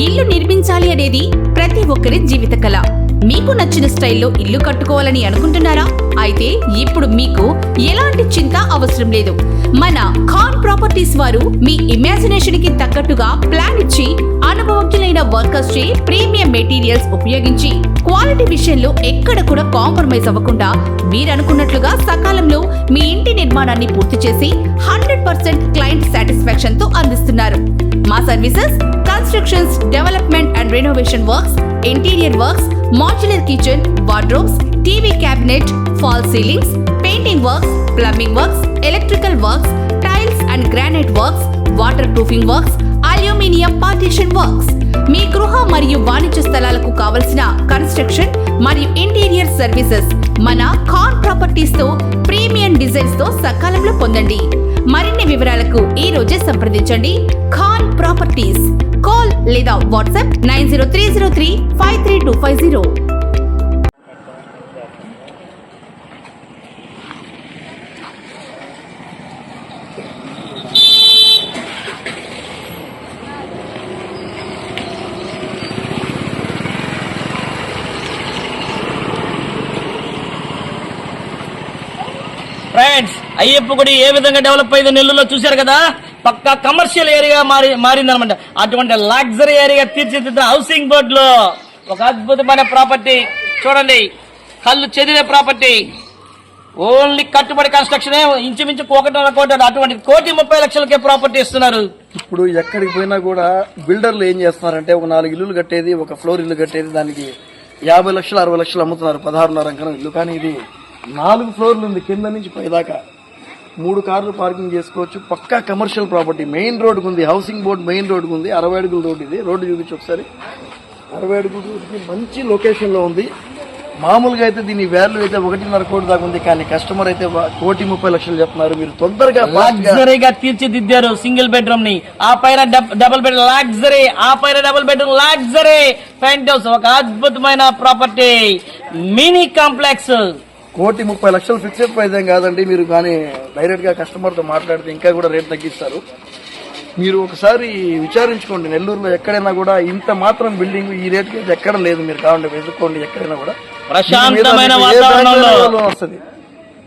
ఇల్లు నిర్మించాలి అనేది ప్రతి ఒక్కరి జీవిత కళ. మీకు నచ్చిన స్టైల్లో ఇల్లు కట్టుకోవాలని అనుకుంటున్నారా? అయితే ఇప్పుడు మీకు ఎలాంటి చింత అవసరం లేదు. మన ఖాన్ ప్రాపర్టీస్ వారు మీ ఇమాజినేషన్కి తగ్గట్టుగా ప్లాన్ ఇచ్చి అనుభవజ్ఞులైన వర్కర్స్ చే ప్రీమియం మెటీరియల్స్ ఉపయోగించి క్వాలిటీ విషయంలో ఎక్కడ కూడా కాంప్రమైజ్ అవ్వకుండా మీరనుకున్నట్లుగా సకాలంలో మీ ఇంటి నిర్మాణాన్ని పూర్తి చేసి హండ్రెడ్ పర్సెంట్ క్లయింట్ సాటిస్ఫాక్షన్తో అందిస్తున్నారు. మా services constructions development and renovation works interior works modular kitchen wardrobes TV cabinet false ceilings painting works plumbing works electrical works tiles and granite works water proofing works aluminium partition works మీ గృహ మరియు వాణిజ్య స్థలాలకు కావలసిన construction మరియు interior services మన Khan ప్రాపర్టీస్తో premium డిజైన్స్తో సకాలంలో పొందండి. మరిన్ని వివరాలకు ఈ రోజే సంప్రదించండి. ఖాన్ ప్రాపర్టీస్ కాల్ లేదా WhatsApp nine zero three zero three five three two five zero. Friends Ayyappa గుడి ఏ విధంగా డెవలప్ అయిందో నెల్లూరులో చూశారు కదా? పక్కా కమర్షియల్ ఏరియా మారి మారిందనమాట. అటువంటి లగ్జరీ ఏరియా తీర్చిదిద్దిన హౌసింగ్ బోర్డ్లో ఒక అద్భుతమైన ప్రాపర్టీ చూడండి. కళ్ళు చెదిరే ప్రాపర్టీ. ఓన్లీ కట్టుబడి కన్స్ట్రక్షన్ ఇంచుమించు ఒకటిన్నర కోటి అటువంటి కోటి ముప్పై లక్షలకే ప్రాపర్టీ ఇస్తున్నారు. ఇప్పుడు ఎక్కడికి పోయినా కూడా బిల్డర్లు ఏం చేస్తున్నారంటే ఒక నాలుగు ఇల్లులు కట్టేది ఒక ఫ్లోర్ ఇల్లు కట్టేది దానికి యాభై లక్షలు అరవై లక్షలు అమ్ముతున్నారు. పదహారున్నర ఇల్లు. కానీ ఇది నాలుగు ఫ్లోర్లు ఉంది. కింద నుంచి పైదాకా. మూడు కార్లు పార్కింగ్ చేసుకోవచ్చు. పక్కా కమర్షియల్ ప్రాపర్టీ మెయిన్ రోడ్డుకు ఉంది హౌసింగ్ బోర్డు మెయిన్ రోడ్డుకు ఉంది అరవై అడుగుల రోడ్డు ఇది. రోడ్డు చూపించి ఒకసారి. అరవై అడుగులకి మంచి లొకేషన్లో ఉంది. మామూలుగా అయితే దీని వాల్యూ అయితే ఒకటిన్నర కోటి దాకా ఉంది. కానీ కస్టమర్ అయితే కోటి ముప్పై లక్షలు చెప్తున్నారు. మీరు తొందరగా లగ్జరీగా తీర్చిదిద్దారు సింగిల్ బెడ్రూమ్ని. ఆ పైన డబుల్ బెడ్ లగ్జరీ ఆ పైన double bedroom luxury penthouse ఒక అద్భుతమైన ప్రాపర్టీ మినీ కాంప్లెక్స్ కోటి ముప్పై లక్షలు ఫిక్స్డ్ ప్రైస్ ఏం కాదండి. మీరు కానీ డైరెక్ట్గా కస్టమర్తో మాట్లాడితే ఇంకా కూడా రేట్ తగ్గిస్తారు. మీరు ఒకసారి విచారించుకోండి. నెల్లూరులో ఎక్కడైనా కూడా ఇంత మాత్రం బిల్డింగ్ ఈ రేట్కి అయితే ఎక్కడ లేదు. మీరు కావాలంటే వెతుక్కోండి ఎక్కడైనా కూడా. ప్రశాంతమైన వాతావరణంలో వస్తుంది?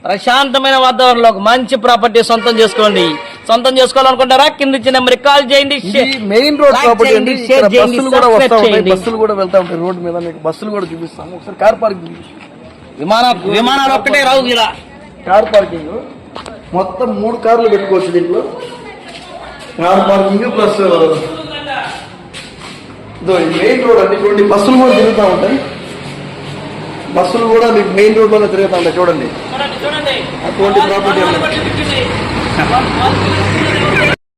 ప్రశాంతమైన వాతావరణంలో ఒక మంచి ప్రాపర్టీ సొంతం చేసుకోండి. సొంతం చేసుకోవాలనుకుంటారా? కింద ఇచ్చిన నెంబర్ కాల్ చేయండి. మెయిన్ రోడ్ ప్రాపర్టీ అండి. బస్సులు కూడా వస్తా ఉంటాయి. బస్సులు కూడా వెళ్తా ఉంటాయి. రోడ్ మీద మీకు బస్సులు కూడా చూపిస్తాము. ఒకసారి కార్ పార్కింగ్ విమాన విమానాలు ఒక్కటే రావు ఇలా కార్ పార్కింగ్. మొత్తం మూడు కార్లు పెట్టుకోవచ్చు దీంట్లో. Car parking plus main road అండి చూడండి బస్సులు కూడా తిరుగుతూ ఉంటాయి. బస్సులు కూడా మీకు మెయిన్ రోడ్లోనే తిరుగుతూ ఉంటాయి చూడండి. చూడండి చూడండి. అటువంటి ప్రాపర్టీ